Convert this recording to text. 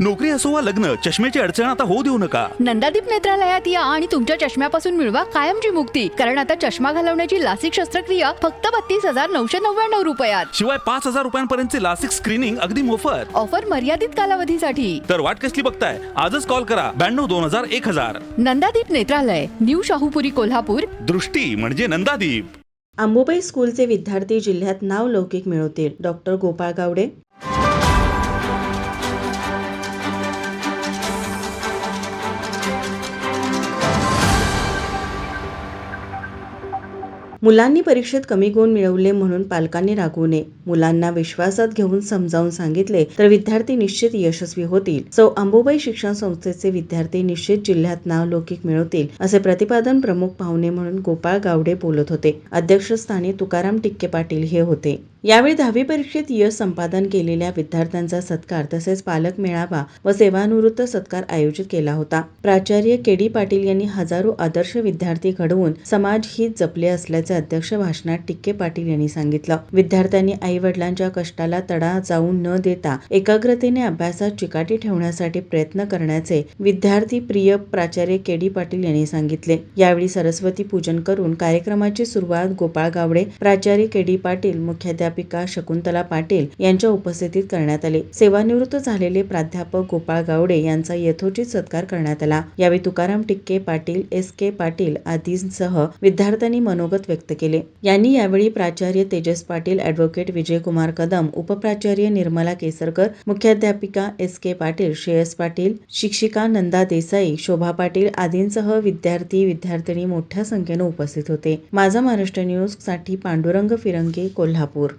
नोकरी असो वा लग्न चष्म्याची अडचण आता होऊ देऊ नका. नंदादीप नेत्रालयात या आणि तुमच्या चष्म्यापासून मिळवा कायमची मुक्ती. कारण आता चष्मा घालवण्याची लासिक शस्त्रक्रिया फक्त बत्तीस हजार नऊशे नव्याण्णव रुपयात. शिवाय पाच हजार रुपयांपर्यंतचे लासिक स्क्रीनिंग अगदी मोफत. ऑफर मर्यादित कालावधीसाठी. तर वाट कसली बघताय? आजच कॉल करा. ब्याण्णव दोन हजार एक हजार. नंदादीप नेत्रालय न्यू शाहूपुरी कोल्हापूर. दृष्टी म्हणजे नंदादीप. अंबुबाई स्कूलचे विद्यार्थी जिल्ह्यात नाव लौकिक मिळवतील. डॉक्टर गोपाळ गावडे. मुलांनी परीक्षेत कमी गुण मिळवले म्हणून पालकांनी रागवू नये. मुलांना विश्वासात घेऊन समजावून सांगितले तर विद्यार्थी निश्चित यशस्वी होतील. सौ अंबुबाई शिक्षण संस्थेचे विद्यार्थी निश्चित जिल्ह्यात नाव लौकिक मिळवतील असे प्रतिपादन प्रमुख पाहुणे म्हणून गोपाळ गावडे बोलत होते. अध्यक्षस्थानी तुकाराम टिक्के पाटील हे होते. यावेळी दहावी परीक्षेत यश संपादन केलेल्या विद्यार्थ्यांचा सत्कार तसेच पालक मेळावा व सेवानिवृत्त सत्कार आयोजित केला होता. प्राचार्य के डी पाटील यांनी हजारो आदर्श विद्यार्थी घडवून समाज हित जपले असल्याचे अध्यक्ष भाषणात टिक्के पाटील यांनी सांगितलं. विद्यार्थ्यांनी आई वडिलांच्या कष्टाला तडा जाऊन न देता एकाग्रतेने अभ्यासात चिकाटी ठेवण्यासाठी प्रयत्न करण्याचे विद्यार्थी प्रिय प्राचार्य के डी पाटील यांनी सांगितले. यावेळी सरस्वती पूजन करून कार्यक्रमाची सुरुवात गोपाळ गावडे प्राचार्य के डी पाटील मुख्याध्या शकुंतला पाटील यांच्या उपस्थितीत करण्यात आले. सेवानिवृत्त झालेले प्राध्यापक गोपाळ गावडे यांचा यथोचित सत्कार करण्यात आला. यावेळी तुकाराम टिक्के पाटील एस के पाटील आदींसह विद्यार्थ्यांनी मनोगत व्यक्त केले. यांनी यावेळी प्राचार्य तेजस पाटील अॅडव्होकेट विजयकुमार कदम उपप्राचार्य निर्मला केसरकर मुख्याध्यापिका एस के पाटील श्रेयस पाटील शिक्षिका नंदा देसाई शोभा पाटील आदींसह विद्यार्थी विद्यार्थिनी मोठ्या संख्येने उपस्थित होते. माझा महाराष्ट्र न्यूजसाठी पांडुरंग फिरंगे कोल्हापूर.